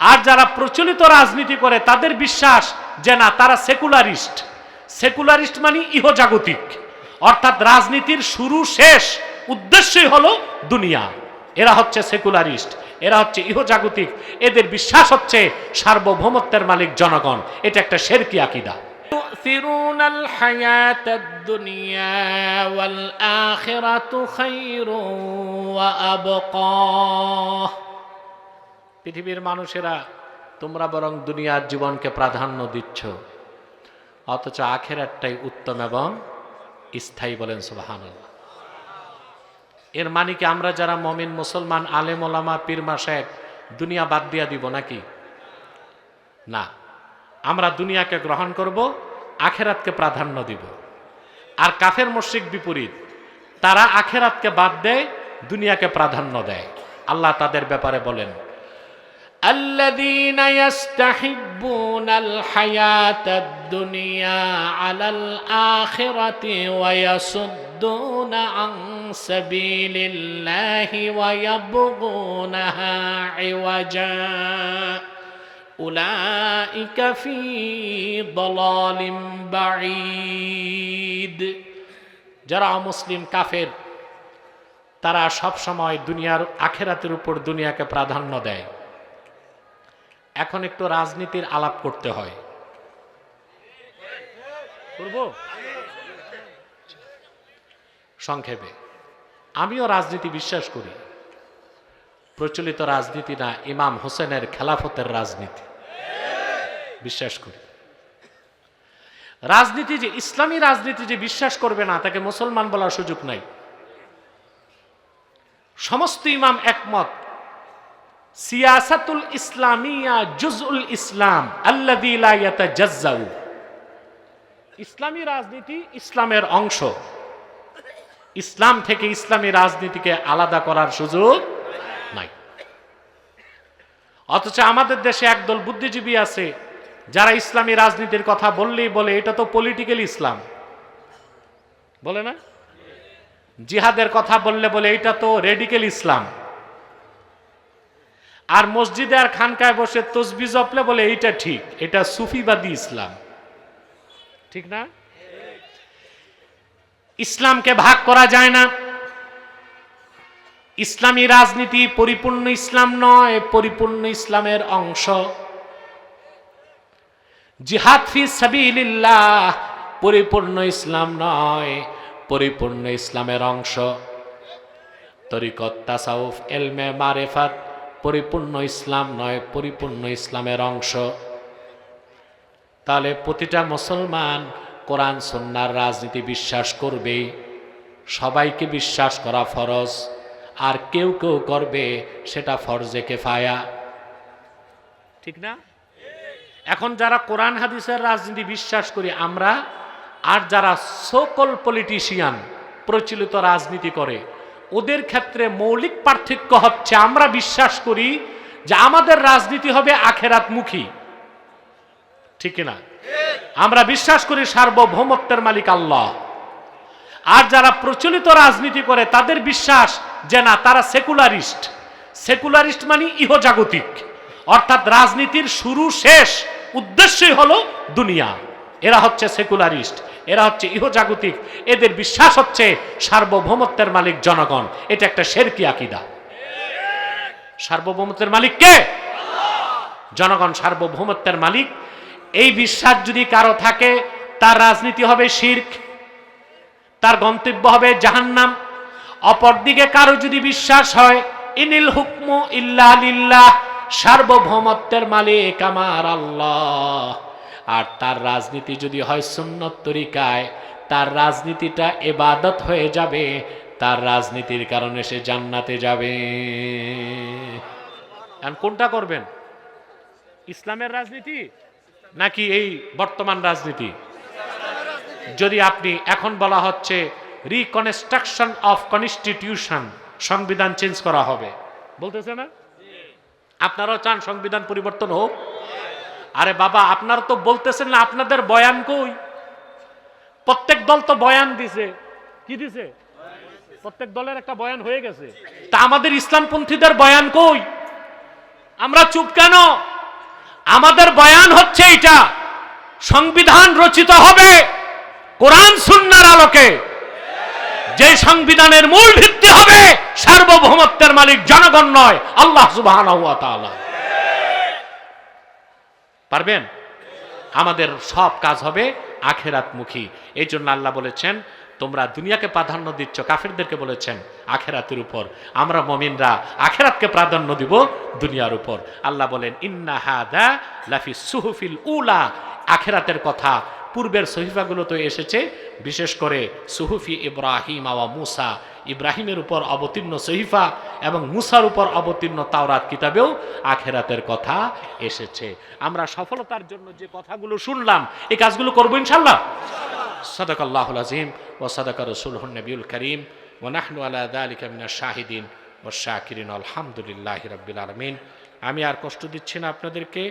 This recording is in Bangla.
আর যারা প্রচলিত রাজনীতি করে তাদের বিশ্বাস যে না তারা সেকুলারিস্ট সেকুলারিস্ট মানে ইহজাগতিক অর্থাৎ রাজনীতির শুরু শেষ উদ্দেশ্যই হলো দুনিয়া এরা হচ্ছে সেকুলারিস্ট এরা হচ্ছে ইহজাগতিক এদের বিশ্বাস হচ্ছে সার্বভৌমত্বের মালিক জনগণ এটা একটা শেরকি আকিদা تؤثرون الحياة الدنيا والآخرة خير وأبقى পৃথিবীর মানুষেরা, তোমরা বরং দুনিয়ার জীবনকে প্রাধান্য দিচ্ছ। অথচ আখেরাতটাই উত্তম এবং স্থায়ী বলেন সুবাহান এর মানে কি আমরা যারা মমিন, মুসলমান, আলেম, ওলামা, পীর মাসেক দুনিয়া বাদ দিয়া দিব নাকি? না। আমরা দুনিয়াকে গ্রহণ করব, আখেরাতকে প্রাধান্য দিব। আর কাফের, মুশরিক বিপরীত, তারা আখেরাতকে বাদ দেয়, দুনিয়াকে প্রাধান্য দেয়। আল্লাহ তাদের ব্যাপারে বলেন الذين يستحبون الحياة الدنيا على الآخرة ويصدون عن سبيل الله ويبغونها عوجا أولئك في ضلال بعيد যারা অমুসলিম কাফের তারা সব সময় দুনিয়ার আখেরাতের উপর দুনিয়াকে প্রাধান্য দেয় এখন একটু রাজনীতির আলাপ করতে হয়। সংক্ষেপে। আমিও রাজনীতি বিশ্বাস করি। প্রচলিত রাজনীতি না, ইমাম হোসেনের খেলাফতের রাজনীতি। বিশ্বাস করি। রাজনীতি যে, ইসলামী রাজনীতি যে বিশ্বাস করবে না, তাকে মুসলমান বলার সুযোগ নাই। সমস্ত ইমাম একমত। সিয়াসাতুল ইসলামিয়া জুজুল ইসলাম ইয়াতাজাজ্জাউ। ইসলামী রাজনীতি ইসলামের অংশ। ইসলাম থেকে ইসলামী রাজনীতিকে আলাদা করার সুযোগ নাই। অথচ আমাদের দেশে একদল বুদ্ধিজীবী আছে, যারা ইসলামী রাজনীতির কথা বললেই বলে, এটা তো পলিটিক্যাল ইসলাম। বলে না? জিহাদের কথা বললে বলে, এটা তো রেডিক্যাল ইসলাম। আর মসজিদে আর খানকায় বসে তসবি জপলে বলে এইটা ঠিক, এটা সুফিবাদী ইসলাম। ঠিক না? ইসলামকে ভাগ করা যায় না। ইসলামী রাজনীতি পরিপূর্ণ ইসলাম নয়, পরিপূর্ণ ইসলামের অংশ। জিহাদ ফি সাবিলিল্লাহ পরিপূর্ণ ইসলাম নয়, পরিপূর্ণ ইসলামের অংশ। তরিকত তাসাউফ, এলমে মারেফাত পরিপূর্ণ ইসলাম নয়, পরিপূর্ণ ইসলামের অংশ। তাহলে প্রতিটা মুসলমান কোরআন সন্ন্যার রাজনীতি বিশ্বাস করবে সবাইকে বিশ্বাস করা ফরজ, আর কেউ কেউ করবে সেটা ফরজে কেফায়া। ঠিক না? এখন যারা কোরআন, হাদিসের রাজনীতি বিশ্বাস করি আমরা, আর যারা সকল পলিটিশিয়ান প্রচলিত রাজনীতি করে ওদের ক্ষেত্রে মৌলিক পার্থক্য হচ্ছে, আমরা বিশ্বাস করি যে আমাদের রাজনীতি হবে আখেরাতমুখী। ঠিক না আমরা বিশ্বাস করি সার্বভৌমত্বের মালিক আল্লাহ। আর যারা প্রচলিত রাজনীতি করে, তাদের বিশ্বাস যে না, তারা সেকুলারিস্ট। সেকুলারিস্ট মানে ইহজাগতিক। অর্থাৎ রাজনীতির শুরু শেষ উদ্দেশ্যই হলো দুনিয়া। এরা হচ্ছে সেকুলারিস্ট। এরা হচ্ছে ইহজাগতিক। এদের বিশ্বাস হচ্ছে সার্বভৌমত্বের মালিক জনগণ। এটা একটা শেরকি আকিদা। সার্বভৌমত্বের মালিক কে? জনগণ সার্বভৌমত্বের মালিক। এই বিশ্বাস যদি কারও থাকে, তার রাজনীতি হবে শির্ক, তার গন্তব্য হবে জাহান্নাম। অপরদিকে কারও যদি বিশ্বাস হয়, ইনিল হুকমু ইল্লা সার্বভৌমত্বের মালিক আমার আল্লাহ। আর তার রাজনীতি যদি হয় সুন্নত তরিকায়, তার রাজনীতিটা এবাদত হয়ে যাবে, তার রাজনীতির কারণে সে জান্নাতে যাবে। কোনটা করবেন? ইসলামের রাজনীতি নাকি এই বর্তমান রাজনীতি? যদি আপনি, এখন বলা হচ্ছে রিকনস্ট্রাকশন অফ কনস্টিটিউশন সংবিধান চেঞ্জ করা হবে। বলতেছে না? আপনারাও চান সংবিধান পরিবর্তন হোক? আরে বাবা, আপনার তো বলতেছেন না আপনাদের বয়ান কই? প্রত্যেক দল তো বয়ান দিছে। কি দিছে? প্রত্যেক দলের একটা বয়ান হয়ে গেছে। তা আমাদের ইসলামপন্থীদের বয়ান কই? আমরা চুপ কেন? আমাদের বয়ান হচ্ছে এটা সংবিধান রচিত হবে কোরআন সুন্নার আলোকে। যে সংবিধানের মূল ভিত্তি হবে সার্বভৌমত্বের মালিক জনগণ নয়, আল্লাহ তাআলা। পারবেন? আমাদের সব কাজ হবে আখেরাতমুখী। এই জন্য আল্লাহ বলেছেন, তোমরা দুনিয়াকে প্রাধান্য দিচ্ছ, কাফেরদেরকে বলেছেন, আখেরাতের উপর। আমরা মমিনরা আখেরাতকে প্রাধান্য দিব দুনিয়ার উপর। আল্লাহ বলেন, ইন্না হাদা লাফি সুহুফিল উলা। আখেরাতের কথা পূর্বের তো এসেছে, বিশেষ করে সুহুফি ইব্রাহিম আওয়া মুসা। ইব্রাহিমের উপর অবতীর্ণ সহিফা এবং মুসার উপর অবতীর্ণ তাওরাত কিতাবেও আখেরাতের কথা এসেছে। আমরা সফলতার জন্য যে কথাগুলো শুনলাম, এই কাজগুলো করব ইনশাল্লাহ। সদক আল্লাহ আজিম ও সদক রসুল নবীল করিম ও আল্লাহ আলিকা শাহিদিন ও শাকিরিন। আলহামদুলিল্লাহ রবিল আলমিন। আমি আর কষ্ট দিচ্ছি না আপনাদেরকে।